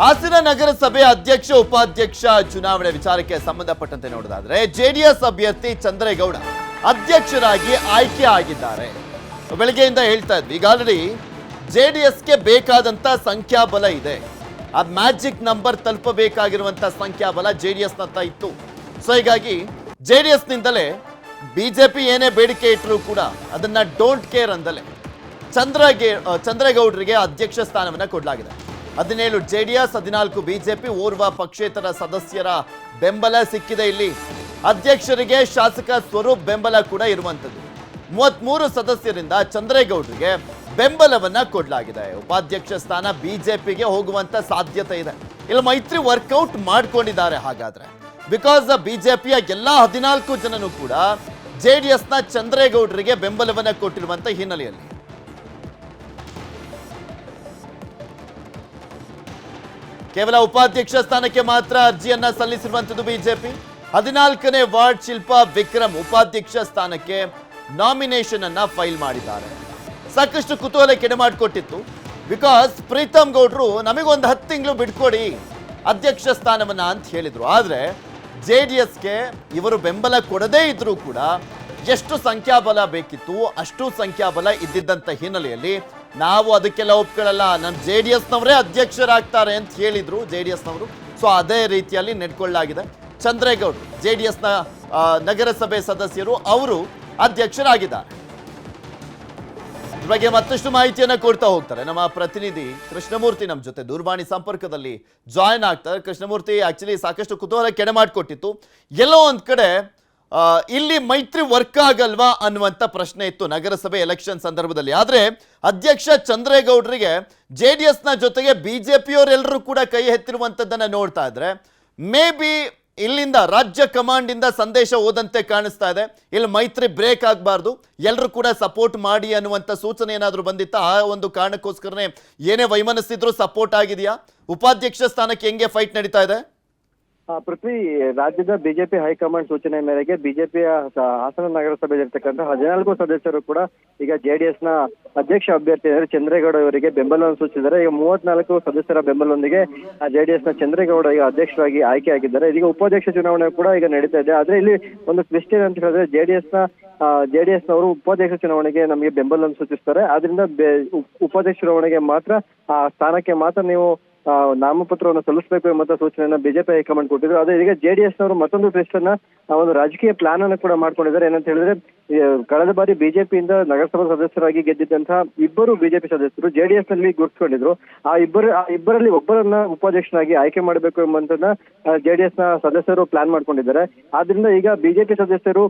ಹಾಸನ ನಗರಸಭೆ ಅಧ್ಯಕ್ಷ, ಉಪಾಧ್ಯಕ್ಷ ಚುನಾವಣೆ ವಿಚಾರಕ್ಕೆ ಸಂಬಂಧಪಟ್ಟಂತೆ ನೋಡೋದಾದ್ರೆ ಜೆಡಿಎಸ್ ಅಭ್ಯರ್ಥಿ ಚಂದ್ರೇಗೌಡ ಅಧ್ಯಕ್ಷರಾಗಿ ಆಯ್ಕೆ ಆಗಿದ್ದಾರೆ. ಬೆಳಗ್ಗೆಯಿಂದ ಹೇಳ್ತಾ ಇದ್ವಿ ಆಲ್ರೆಡಿ ಎಸ್ಗೆ ಬೇಕಾದಂತ ಸಂಖ್ಯಾಬಲ ಇದೆ. ಆ ಮ್ಯಾಜಿಕ್ ನಂಬರ್ ತಲುಪಬೇಕಾಗಿರುವಂತ ಸಂಖ್ಯಾಬಲ ಜೆ ಡಿ ಎಸ್ನತ್ತ ಇತ್ತು. ಸೊ ಹೀಗಾಗಿ ಜೆ ಡಿ ಎಸ್ನಿಂದಲೇ ಬಿಜೆಪಿ ಏನೇ ಬೇಡಿಕೆ ಇಟ್ಟರೂ ಕೂಡ ಅದನ್ನ ಡೋಂಟ್ ಕೇರ್ ಅಂದಲೇ ಚಂದ್ರಗೆ, ಚಂದ್ರೇಗೌಡರಿಗೆ ಅಧ್ಯಕ್ಷ ಸ್ಥಾನವನ್ನು ಕೊಡಲಾಗಿದೆ. ಹದಿನೇಳು ಜೆಡಿಎಸ್, ಹದಿನಾಲ್ಕು ಬಿಜೆಪಿ, ಓರ್ವ ಪಕ್ಷೇತರ ಸದಸ್ಯರ ಬೆಂಬಲ ಸಿಕ್ಕಿದೆ ಇಲ್ಲಿ. ಅಧ್ಯಕ್ಷರಿಗೆ ಶಾಸಕ ಸ್ವರೂಪ್ ಬೆಂಬಲ ಕೂಡ ಇರುವಂತದ್ದು ಮೂವತ್ಮೂರು ಸದಸ್ಯರಿಂದ ಚಂದ್ರೇಗೌಡರಿಗೆ ಬೆಂಬಲವನ್ನ ಕೊಡಲಾಗಿದೆ. ಉಪಾಧ್ಯಕ್ಷ ಸ್ಥಾನ ಬಿಜೆಪಿಗೆ ಹೋಗುವಂತ ಸಾಧ್ಯತೆ ಇದೆ. ಇಲ್ಲಿ ಮೈತ್ರಿ ವರ್ಕೌಟ್ ಮಾಡ್ಕೊಂಡಿದ್ದಾರೆ ಹಾಗಾದ್ರೆ. ಬಿಕಾಸ್ ಬಿಜೆಪಿಯ ಎಲ್ಲಾ ಹದಿನಾಲ್ಕು ಜನನು ಕೂಡ ಜೆಡಿಎಸ್ನ ಚಂದ್ರೇಗೌಡರಿಗೆ ಬೆಂಬಲವನ್ನ ಕೊಟ್ಟಿರುವಂತ ಹಿನ್ನೆಲೆಯಲ್ಲಿ. ಕೇವಲ ಉಪಾಧ್ಯಕ್ಷ ಸ್ಥಾನಕ್ಕೆ ಮಾತ್ರ ಅರ್ಜಿಯನ್ನ ಸಲ್ಲಿಸಿರುವಂತದ್ದು ಬಿಜೆಪಿ. ಹದಿನಾಲ್ಕನೇ ವಾರ್ಡ್ ಶಿಲ್ಪಾ ವಿಕ್ರಮ್ ಉಪಾಧ್ಯಕ್ಷ ಸ್ಥಾನಕ್ಕೆ ನಾಮಿನೇಷನ್ ಅನ್ನ ಫೈಲ್ ಮಾಡಿದ್ದಾರೆ. ಸಾಕಷ್ಟು ಕುತೂಹಲ ಕೆಡೆ ಮಾಡಿಕೊಟ್ಟಿತ್ತು. ಬಿಕಾಸ್ ಪ್ರೀತಮ್ ಗೌಡ್ರು ನಮಗೊಂದು ಹತ್ತು ತಿಂಗಳು ಬಿಟ್ಕೊಡಿ ಅಧ್ಯಕ್ಷ ಸ್ಥಾನವನ್ನ ಅಂತ ಹೇಳಿದ್ರು. ಆದ್ರೆ ಜೆ ಡಿ ಎಸ್ಗೆ ಇವರು ಬೆಂಬಲ ಕೊಡದೇ ಇದ್ರೂ ಕೂಡ ಎಷ್ಟು ಸಂಖ್ಯಾಬಲ ಬೇಕಿತ್ತು, ಅಷ್ಟು ಸಂಖ್ಯಾಬಲ ಇದ್ದಿದ್ದಂಥ ಹಿನ್ನೆಲೆಯಲ್ಲಿ ನಾವು ಅದಕ್ಕೆಲ್ಲ ಒಪ್ಕೊಳ್ಳಲ್ಲ. ನಮ್ಮ ಜೆ ಡಿ ಎಸ್ನವರೇ ಅಧ್ಯಕ್ಷರಾಗ್ತಾರೆ ಅಂತ ಹೇಳಿದರು ಜೆ ಡಿ ಎಸ್ನವರು. ಸೊ ಅದೇ ರೀತಿಯಲ್ಲಿ ನೆಡ್ಕೊಳ್ಳಲಾಗಿದೆ. ಚಂದ್ರೇಗೌಡ, ಜೆ ಡಿ ಎಸ್ನ ನಗರಸಭೆ ಸದಸ್ಯರು, ಅವರು ಅಧ್ಯಕ್ಷರಾಗಿದ್ದಾರೆ. ಬಗ್ಗೆ ಮತ್ತಷ್ಟು ಮಾಹಿತಿಯನ್ನು ಕೊಡ್ತಾ ಹೋಗ್ತಾರೆ. ನಮ್ಮ ಪ್ರತಿನಿಧಿ ಕೃಷ್ಣಮೂರ್ತಿ ನಮ್ಮ ಜೊತೆ ದೂರವಾಣಿ ಸಂಪರ್ಕದಲ್ಲಿ ಜಾಯ್ನ್ ಆಗ್ತಾರೆ. ಕೃಷ್ಣಮೂರ್ತಿ ಆಕ್ಚುಲಿ ಸಾಕಷ್ಟು ಕುತೂಹಲ ಕೆಡೆ ಮಾಡಿಕೊಟ್ಟಿತ್ತು ಎಲ್ಲೋ ಒಂದು ಕಡೆ ಇಲ್ಲಿ ಮೈತ್ರಿ ವರ್ಕ್ ಆಗಲ್ವಾ ಅನ್ನುವಂಥ ಪ್ರಶ್ನೆ ಇತ್ತು ನಗರಸಭೆ ಎಲೆಕ್ಷನ್ ಸಂದರ್ಭದಲ್ಲಿ. ಆದರೆ ಅಧ್ಯಕ್ಷ ಚಂದ್ರೇಗೌಡರಿಗೆ ಜೆ ಡಿ ಎಸ್ನ ಜೊತೆಗೆ ಬಿ ಜೆ ಪಿಯವರೆಲ್ಲರೂ ಕೂಡ ಕೈ ಎತ್ತಿರುವಂಥದ್ದನ್ನು ನೋಡ್ತಾ ಇದ್ರೆ, ಮೇ ಬಿ ಇಲ್ಲಿಂದ ರಾಜ್ಯ ಕಮಾಂಡ್ ಇಂದ ಸಂದೇಶ ಹೋದಂತೆ ಕಾಣಿಸ್ತಾ ಇದೆ. ಇಲ್ಲಿ ಮೈತ್ರಿ ಬ್ರೇಕ್ ಆಗಬಾರ್ದು. ಎಲ್ಲರೂ ಕೂಡ ಸಪೋರ್ಟ್ ಮಾಡಿ ಅನ್ನುವಂಥ ಸೂಚನೆ ಏನಾದರೂ ಬಂದಿತ್ತ? ಆ ಒಂದು ಕಾರಣಕ್ಕೋಸ್ಕರನೇ ಏನೇ ವೈಮನಸ್ಸಿದ್ರು ಸಪೋರ್ಟ್ ಆಗಿದೆಯಾ? ಉಪಾಧ್ಯಕ್ಷ ಸ್ಥಾನಕ್ಕೆ ಹೆಂಗೆ ಫೈಟ್ ನಡೀತಾ ಇದೆ? ಪೃಥ್ವಿ, ರಾಜ್ಯದ ಬಿಜೆಪಿ ಹೈಕಮಾಂಡ್ ಸೂಚನೆ ಮೇರೆಗೆ ಬಿಜೆಪಿಯ ಹಾಸನ ನಗರಸಭೆಯಲ್ಲಿರ್ತಕ್ಕಂಥ ಹದಿನಾಲ್ಕು ಸದಸ್ಯರು ಕೂಡ ಈಗ ಜೆಡಿಎಸ್ನ ಅಧ್ಯಕ್ಷ ಅಭ್ಯರ್ಥಿ ಚಂದ್ರೇಗೌಡ ಅವರಿಗೆ ಬೆಂಬಲವನ್ನು ಸೂಚಿಸಿದ್ದಾರೆ. ಈಗ ಮೂವತ್ನಾಲ್ಕು ಸದಸ್ಯರ ಬೆಂಬಲದೊಂದಿಗೆ ಜೆಡಿಎಸ್ನ ಚಂದ್ರೇಗೌಡ ಈಗ ಅಧ್ಯಕ್ಷರಾಗಿ ಆಯ್ಕೆಯಾಗಿದ್ದಾರೆ. ಇದೀಗ ಉಪಾಧ್ಯಕ್ಷ ಚುನಾವಣೆ ಕೂಡ ಈಗ ನಡೀತಾ ಇದೆ. ಆದ್ರೆ ಇಲ್ಲಿ ಒಂದು ಟ್ವಿಸ್ಟ್ ಏನಂತ ಹೇಳಿದ್ರೆ ಜೆಡಿಎಸ್ನ ಜೆಡಿಎಸ್ ನವರು ಉಪಾಧ್ಯಕ್ಷ ಚುನಾವಣೆಗೆ ನಮಗೆ ಬೆಂಬಲವನ್ನು ಸೂಚಿಸ್ತಾರೆ. ಆದ್ರಿಂದ ಉಪಾಧ್ಯಕ್ಷ ಚುನಾವಣೆಗೆ ಮಾತ್ರ, ಆ, ಸ್ಥಾನಕ್ಕೆ ಮಾತ್ರ ನೀವು ನಾಮಪತ್ರವನ್ನು ಸಲ್ಲಿಸಬೇಕು ಎಂಬಂತ ಸೂಚನೆಯನ್ನ ಬಿಜೆಪಿ ಹೈಕಮಾಂಡ್ ಕೊಟ್ಟಿದ್ರು. ಅದೇ ಈಗ ಜೆಡಿಎಸ್ ನವರು ಮತ್ತೊಂದು ಟ್ವಿಸ್ಟ್ ಅನ್ನ ಒಂದು ರಾಜಕೀಯ ಪ್ಲಾನ್ ಅನ್ನು ಕೂಡ ಮಾಡ್ಕೊಂಡಿದ್ದಾರೆ. ಏನಂತ ಹೇಳಿದ್ರೆ ಕಳೆದ ಬಾರಿ ಬಿಜೆಪಿಯಿಂದ ನಗರಸಭಾ ಸದಸ್ಯರಾಗಿ ಗೆದ್ದಿದ್ದಂತಹ ಇಬ್ಬರು ಬಿಜೆಪಿ ಸದಸ್ಯರು ಜೆಡಿಎಸ್ನಲ್ಲಿ ಗುರುತಿಸಿಕೊಂಡಿದ್ರು. ಆ ಇಬ್ಬರು, ಆ ಇಬ್ಬರಲ್ಲಿ ಒಬ್ಬರನ್ನ ಉಪಾಧ್ಯಕ್ಷನಾಗಿ ಆಯ್ಕೆ ಮಾಡಬೇಕು ಎಂಬಂತನ್ನ ಜೆಡಿಎಸ್ನ ಸದಸ್ಯರು ಪ್ಲಾನ್ ಮಾಡ್ಕೊಂಡಿದ್ದಾರೆ. ಆದ್ರಿಂದ ಈಗ ಬಿಜೆಪಿ ಸದಸ್ಯರು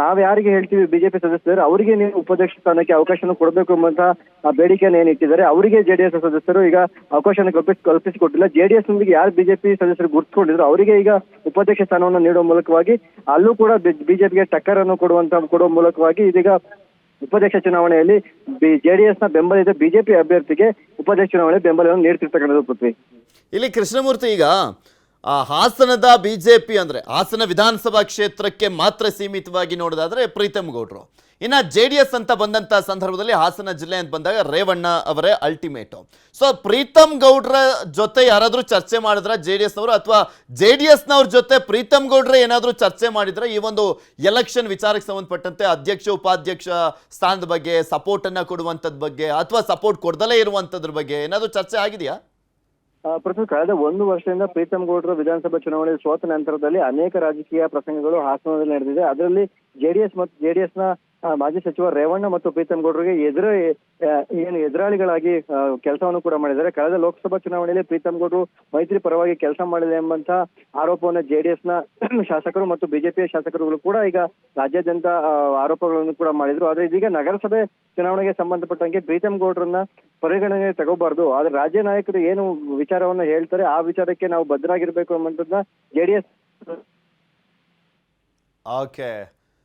ನಾವ್ ಯಾರಿಗೆ ಹೇಳ್ತೀವಿ ಬಿಜೆಪಿ ಸದಸ್ಯರು, ಅವರಿಗೆ ನೀವು ಉಪಾಧ್ಯಕ್ಷ ಸ್ಥಾನಕ್ಕೆ ಅವಕಾಶ ಕೊಡಬೇಕು ಎಂಬಂತ ಆ, ಬೇಡಿಕೆಯನ್ನು ಏನಿಟ್ಟಿದ್ದಾರೆ ಅವರಿಗೆ ಜೆಡಿಎಸ್ ಸದಸ್ಯರು ಈಗ ಅವಕಾಶ ಕಲ್ಪಿಸಿ, ಕಲ್ಪಿಸಿಕೊಟ್ಟಿಲ್ಲ. ಜೆಡಿಎಸ್ ನೊಂದಿಗೆ ಯಾರು ಬಿಜೆಪಿ ಸದಸ್ಯರು ಗುರುತಿಸಿಕೊಂಡಿದ್ರು, ಅವರಿಗೆ ಈಗ ಉಪಾಧ್ಯಕ್ಷ ಸ್ಥಾನವನ್ನು ನೀಡುವ ಮೂಲಕವಾಗಿ ಅಲ್ಲೂ ಕೂಡ ಬಿಜೆಪಿಗೆ ಟಕ್ಕರ್ ಅನ್ನು ಕೊಡುವಂತ ಕೊಡುವ ಮೂಲಕವಾಗಿ ಇದೀಗ ಉಪಾಧ್ಯಕ್ಷ ಚುನಾವಣೆಯಲ್ಲಿ ಬಿ ಜೆಡಿಎಸ್ನ ಬೆಂಬಲಿತ ಬಿಜೆಪಿ ಅಭ್ಯರ್ಥಿಗೆ ಉಪಾಧ್ಯಕ್ಷ ಚುನಾವಣೆ ಬೆಂಬಲವನ್ನು ನೀಡ್ತಿರ್ತಕ್ಕಂಥದ್ದು ಪೃಥ್ವಿ. ಇಲ್ಲಿ ಕೃಷ್ಣಮೂರ್ತಿ ಈಗ ಆ, ಹಾಸನದ ಬಿಜೆಪಿ ಅಂದ್ರೆ ಹಾಸನ ವಿಧಾನಸಭಾ ಕ್ಷೇತ್ರಕ್ಕೆ ಮಾತ್ರ ಸೀಮಿತವಾಗಿ ನೋಡೋದಾದ್ರೆ ಪ್ರೀತಮ್ ಗೌಡ್ರು. ಇನ್ನ ಜೆ ಡಿ ಎಸ್ ಅಂತ ಬಂದಂತ ಸಂದರ್ಭದಲ್ಲಿ ಹಾಸನ ಜಿಲ್ಲೆ ಅಂತ ಬಂದಾಗ ರೇವಣ್ಣ ಅವರೇ ಅಲ್ಟಿಮೇಟು ಸೊ ಪ್ರೀತಮ್ ಗೌಡ್ರ ಜೊತೆ ಯಾರಾದ್ರೂ ಚರ್ಚೆ ಮಾಡಿದ್ರ ಜೆ ಡಿ ಎಸ್ನವರು? ಅಥವಾ ಜೆ ಡಿ ಎಸ್ನವ್ರ ಜೊತೆ ಪ್ರೀತಮ್ ಗೌಡ್ರೆ ಏನಾದ್ರೂ ಚರ್ಚೆ ಮಾಡಿದ್ರೆ? ಈ ಒಂದು ಎಲೆಕ್ಷನ್ ವಿಚಾರಕ್ಕೆ ಸಂಬಂಧಪಟ್ಟಂತೆ ಅಧ್ಯಕ್ಷ, ಉಪಾಧ್ಯಕ್ಷ ಸ್ಥಾನದ ಬಗ್ಗೆ ಸಪೋರ್ಟ್ ಅನ್ನ ಕೊಡುವಂಥದ್ ಬಗ್ಗೆ, ಅಥವಾ ಸಪೋರ್ಟ್ ಕೊಡ್ದಲೇ ಇರುವಂಥದ್ರ ಬಗ್ಗೆ ಏನಾದ್ರೂ ಚರ್ಚೆ ಆಗಿದೆಯಾ? ಪ್ರಸ್ತುತ ಕಳೆದ ಒಂದು ವರ್ಷದಿಂದ ಪ್ರೀತಮ್ ಗೌಡ್ರ ವಿಧಾನಸಭಾ ಚುನಾವಣೆ ಸೋತ ನಂತರದಲ್ಲಿ ಅನೇಕ ರಾಜಕೀಯ ಪ್ರಸಂಗಗಳು ಹಾಸನದಲ್ಲಿ ನಡೆದಿದೆ. ಅದರಲ್ಲಿ ಜೆಡಿಎಸ್ ಮತ್ತು ಜೆಡಿಎಸ್ನ ಮಾಜಿ ಸಚಿವ ರೇವಣ್ಣ ಮತ್ತು ಪ್ರೀತಮ್ ಗೌಡ್ರಿಗೆ ಎದುರು ಏನು ಎದುರಾಳಿಗಳಾಗಿ ಕೆಲಸವನ್ನು ಕೂಡ ಮಾಡಿದ್ದಾರೆ. ಕಳೆದ ಲೋಕಸಭಾ ಚುನಾವಣೆಯಲ್ಲಿ ಪ್ರೀತಮ್ ಗೌಡ್ರು ಮೈತ್ರಿ ಪರವಾಗಿ ಕೆಲಸ ಮಾಡಿದೆ ಎಂಬಂತ ಆರೋಪವನ್ನು ಜೆಡಿಎಸ್ನ ಶಾಸಕರು ಮತ್ತು ಬಿಜೆಪಿಯ ಶಾಸಕರುಗಳು ಕೂಡ ಈಗ ರಾಜ್ಯಾದ್ಯಂತ ಆರೋಪಗಳನ್ನು ಕೂಡ ಮಾಡಿದ್ರು. ಆದ್ರೆ ಇದೀಗ ನಗರಸಭೆ ಚುನಾವಣೆಗೆ ಸಂಬಂಧಪಟ್ಟಂಗೆ ಪ್ರೀತಮ್ ಗೌಡ್ರನ್ನ ಪರಿಗಣನೆ ತಗೋಬಾರ್ದು. ಆದ್ರೆ ರಾಜ್ಯ ನಾಯಕರು ಏನು ವಿಚಾರವನ್ನು ಹೇಳ್ತಾರೆ, ಆ ವಿಚಾರಕ್ಕೆ ನಾವು ಬದ್ಧರಾಗಿರ್ಬೇಕು ಡಿ ಜೆಡಿಎಸ್ ಓಕೆ